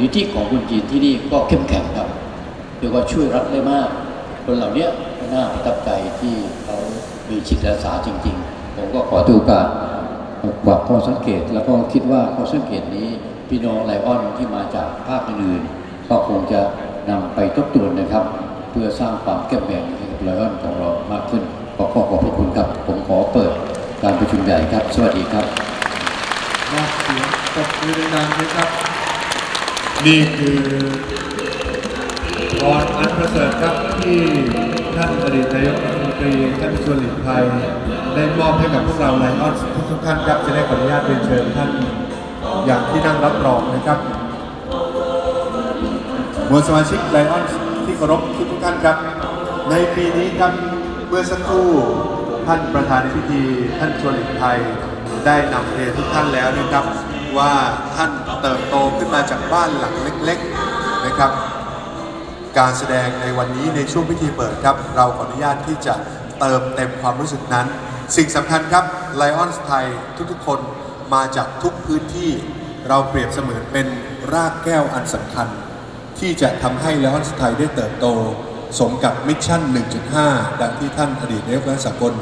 นิธิของคนจีนที่นี่ก็เข้มแข็งครับเรียกว่าช่วยรัฐได้มาก คนเหล่านี้น่าประทับใจที่เขามีจิตอาสาจริง ๆ ผมก็ขอถือโอกาสฝากข้อสังเกต แล้วก็คิดว่าข้อสังเกตนี้พี่น้องไลออนที่มาจากภาคอื่นๆก็คงจะนำไปทบทวนนะครับ เพื่อสร้างความเข้มแข็งให้กับไลออนของเรามากขึ้นขอขอขอบพระคุณครับผมขอเปิดการประชุมใหญ่ครับ สวัสดีครับมอบเสียงตบมือดังๆนะครับ นี่คือพรอันประเสริฐครับที่ท่านอดีตนายกรัฐมนตรีท่านชวนหลีกภัยได้มอบให้กับพวกเราไลออนทุกทุกท่านครับจะได้ขออนุญาตเรียนเชิญท่านอย่างที่นั่งรับรองนะครับมวลสมาชิกไลออนที่เคารพทุกทุกท่านครับ ในปีนี้ครับเมื่อสักครู่ท่านประธานในพิธีท่านชวนหลีกภัยได้นำเรียนทุกท่านแล้วนะครับ ว่าท่านเติบโตขึ้นมาจากบ้านหลังเล็กๆนะครับ การแสดงในวันนี้ในช่วงพิธีเปิดครับ เราขออนุญาตที่จะเติมเต็มความรู้สึกนั้น สิ่งสำคัญครับไลออนสไทยทุกๆคนมาจากทุกพื้นที่เราเปรียบเสมือนเป็นรากแก้วอันสำคัญ ที่จะทำให้ไลออนสไทยได้เติบโต สมกับมิชชั่น 1.5 ดังที่ท่านอดีตนายกรัฐมนตรีสากล